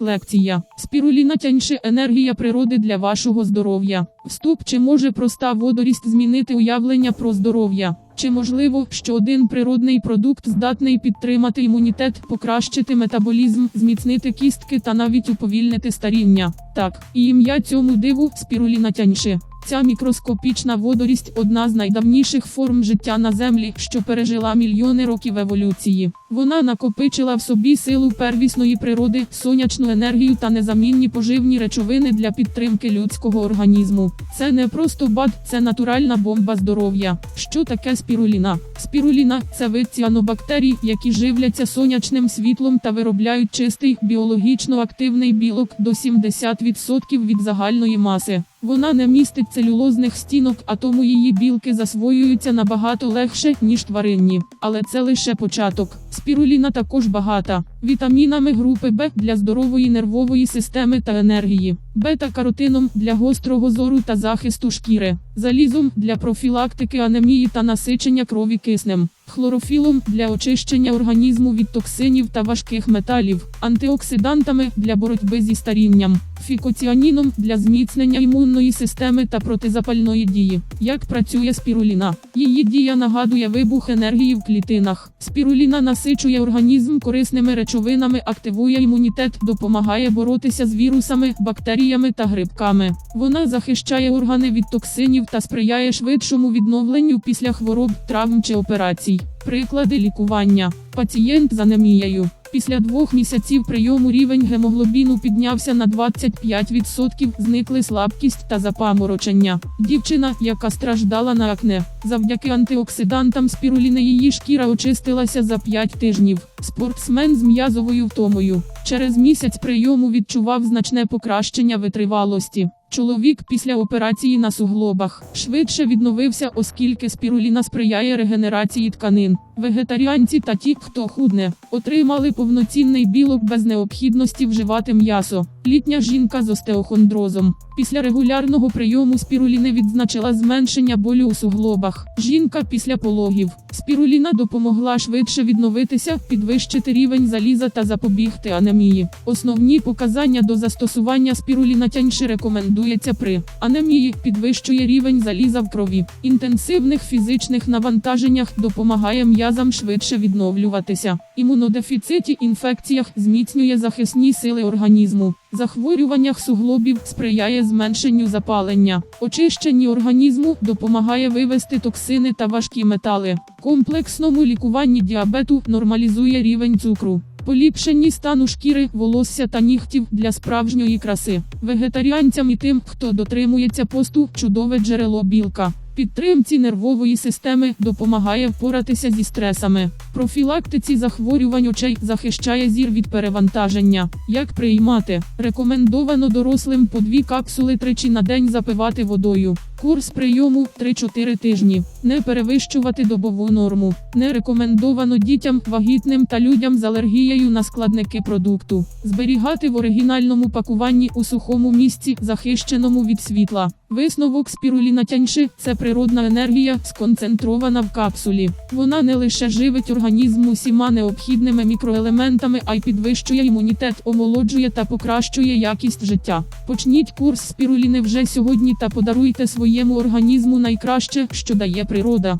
Лекція. Спіруліна тяньше енергія природи для вашого здоров'я. Вступ чи може проста водорість змінити уявлення про здоров'я? Чи можливо, що один природний продукт здатний підтримати імунітет, покращити метаболізм, зміцнити кістки та навіть уповільнити старіння? Так, і ім'я цьому диву спіруліна тяньше. Ця мікроскопічна водорість одна з найдавніших форм життя на землі, що пережила мільйони років еволюції. Вона накопичила в собі силу первісної природи, сонячну енергію та незамінні поживні речовини для підтримки людського організму. Це не просто бад, це натуральна бомба здоров'я. Що таке спіруліна? Спіруліна це вид ціанобактерій, які живляться сонячним світлом та виробляють чистий біологічно активний білок до 70% від загальної маси. Вона не містить целюлозних стінок, а тому її білки засвоюються набагато легше, ніж тваринні. Але це лише початок. Спіруліна також багата вітамінами групи Б для здорової нервової системи та енергії, бета-каротином для гострого зору та захисту шкіри, залізом для профілактики анемії та насичення крові киснем, хлорофілом для очищення організму від токсинів та важких металів, антиоксидантами для боротьби зі старінням, фікоціаніном для зміцнення імунної системи та протизапальної дії. Як працює спіруліна? Її дія нагадує вибух енергії в клітинах. Спіруліна насичує організм корисними речовинами, активує імунітет, допомагає боротися з вірусами, бактеріями та грибками. Вона захищає органи від токсинів та сприяє швидшому відновленню після хвороб, травм чи операцій. Приклади лікування. Пацієнт з анемією. Після двох місяців прийому рівень гемоглобіну піднявся на 25%, зникли слабкість та запаморочення. Дівчина, яка страждала на акне, завдяки антиоксидантам спіруліни її шкіра очистилася за 5 тижнів. Спортсмен з м'язовою втомою. Через місяць прийому відчував значне покращення витривалості. Чоловік після операції на суглобах швидше відновився, оскільки спіруліна сприяє регенерації тканин. Вегетаріанці та ті, хто худне, отримали повноцінний білок без необхідності вживати м'ясо. Літня жінка з остеохондрозом. Після регулярного прийому спіруліни відзначила зменшення болю у суглобах. Жінка після пологів. Спіруліна допомогла швидше відновитися, підвищити рівень заліза та запобігти анемії. Основні показання до застосування спіруліна тяньши рекомендується при анемії, підвищує рівень заліза в крові, інтенсивних фізичних навантаженнях допомагає м'язам швидше відновлюватися. Імунодефіциті інфекціях зміцнює захисні сили організму. Захворюваннях суглобів сприяє зменшенню запалення, очищенні організму допомагає вивести токсини та важкі метали. Комплексному лікуванні діабету нормалізує рівень цукру. Поліпшенні стану шкіри, волосся та нігтів для справжньої краси. Вегетаріанцям і тим, хто дотримується посту, чудове джерело білка. Підтримці нервової системи допомагає впоратися зі стресами. Профілактиці захворювань очей захищає зір від перевантаження. Як приймати? Рекомендовано дорослим по дві капсули тричі на день запивати водою. Курс прийому 3-4 тижні. Не перевищувати добову норму. Не рекомендовано дітям, вагітним та людям з алергією на складники продукту. Зберігати в оригінальному пакуванні у сухому місці, захищеному від світла. Висновок спіруліна тяньши – це природна енергія, сконцентрована в капсулі. Вона не лише живить організм усіма необхідними мікроелементами, а й підвищує імунітет, омолоджує та покращує якість життя. Почніть курс спіруліни вже сьогодні та подаруйте своєму організму найкраще, що дає природа.